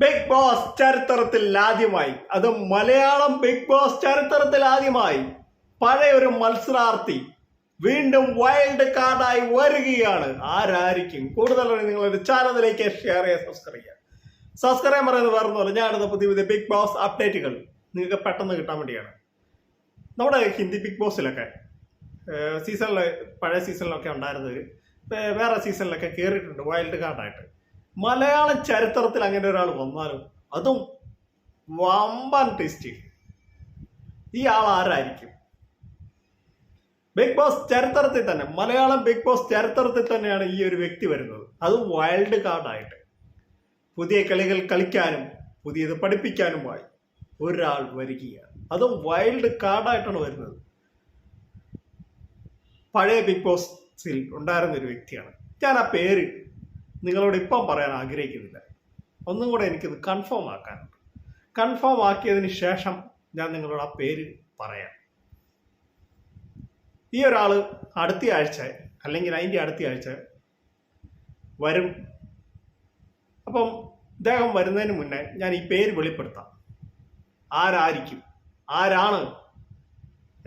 Big boss ചരിത്രത്തിൽ ആദ്യമായി. അത് മലയാളം ബിഗ് ബോസ് ചരിത്രത്തിൽ ആദ്യമായി. പഴയ ഒരു മത്സരാർത്ഥി വീണ്ടും വൈൽഡ് കാർഡായി വരികയാണ്. ആരായിരിക്കും? കൂടുതൽ നിങ്ങളൊരു ചാനലിലേക്ക് ഷെയർ ചെയ്യുക സബ്സ്ക്രൈബ് ചെയ്യുക സബ്സ്ക്രൈബ് പറയുന്നത് വേറെ ഒന്നുമല്ല ഞാനിത് പുതിയ പുതിയ ബിഗ് ബോസ് അപ്ഡേറ്റുകൾ നിങ്ങൾക്ക് പെട്ടെന്ന് കിട്ടാൻ വേണ്ടിയാണ്. നമ്മുടെ ഹിന്ദി ബിഗ് ബോസിലൊക്കെ സീസണിൽ പഴയ സീസണിലൊക്കെ ഉണ്ടായിരുന്നത് വേറെ സീസണിലൊക്കെ കയറിയിട്ടുണ്ട് വൈൽഡ് കാർഡായിട്ട് മലയാള ചരിത്രത്തിൽ അങ്ങനെ ഒരാൾ വന്നാലും അതും വമ്പൻ ടേസ്റ്റ് ഈ ആൾ ആരായിരിക്കും? ബിഗ് ബോസ് ചരിത്രത്തിൽ തന്നെ മലയാളം ബിഗ് ബോസ് ചരിത്രത്തിൽ തന്നെയാണ് ഈ ഒരു വ്യക്തി വരുന്നത്. അത് വൈൽഡ് കാർഡായിട്ട് പുതിയ കളികൾ കളിക്കാനും പുതിയത് പഠിപ്പിക്കാനുമായി ഒരാൾ വരികയാണ്. അതും വൈൽഡ് കാർഡായിട്ടാണ് വരുന്നത്. പഴയ ബിഗ് ബോസിൽ ഉണ്ടായിരുന്ന ഒരു വ്യക്തിയാണ്. ഞാൻ ആ പേര് നിങ്ങളോട് ഇപ്പം പറയാൻ ആഗ്രഹിക്കുന്നില്ല. ഒന്നും കൂടെ എനിക്കിത് കൺഫേം ആക്കാനുണ്ട്. കൺഫേം ആക്കിയതിന് ശേഷം ഞാൻ നിങ്ങളോട് ആ പേര് പറയാം. ഈ ഒരാൾ അടുത്ത ആഴ്ച അല്ലെങ്കിൽ അതിന്റെ അടുത്ത ആഴ്ച വരും. അപ്പം ഇദ്ദേഹം വരുന്നതിന് മുന്നേ ഞാൻ ഈ പേര് വെളിപ്പെടുത്താം. ആരായിരിക്കും? ആരാണ്?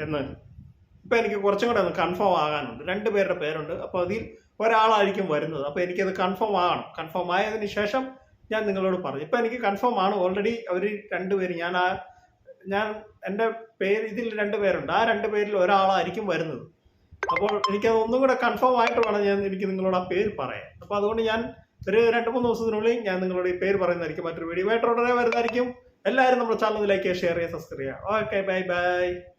എന്ന് ഇപ്പം എനിക്ക് കുറച്ചും കൂടെ ഒന്ന് കൺഫേം ആകാനുണ്ട്. രണ്ട് പേരുടെ പേരുണ്ട്. അപ്പോൾ അതിൽ ഒരാളായിരിക്കും വരുന്നത്. അപ്പോൾ എനിക്കത് കൺഫേം ആകണം. കൺഫേം ആയതിനു ശേഷം ഞാൻ നിങ്ങളോട് പറഞ്ഞു ഇപ്പം എനിക്ക് കൺഫേം ആണ്. ഓൾറെഡി അവർ രണ്ടുപേര് ഞാൻ ആ ഞാൻ എന്റെ പേര് ഇതിൽ രണ്ട് പേരുണ്ട്. ആ രണ്ട് പേരിൽ ഒരാളായിരിക്കും വരുന്നത്. അപ്പോൾ എനിക്കത് ഒന്നും കൂടെ കൺഫേം ആയിട്ട് വേണം ഞാൻ എനിക്ക് നിങ്ങളോട് ആ പേര് പറയാം അപ്പോൾ അതുകൊണ്ട് ഞാൻ ഒരു രണ്ട് മൂന്ന് ദിവസത്തിനുള്ളിൽ ഞാൻ നിങ്ങളോട് ഈ പേര് പറയുന്നതായിരിക്കും. മറ്റൊരു വീഡിയോ ആയിട്ട് ഉടനെ വരുന്നതായിരിക്കും. എല്ലാവരും നമ്മുടെ ചാനൽ ചാനലിലേക്ക് ഷെയർ ചെയ്യുക സബ്സ്ക്രൈബ് ചെയ്യുക. Okay bye by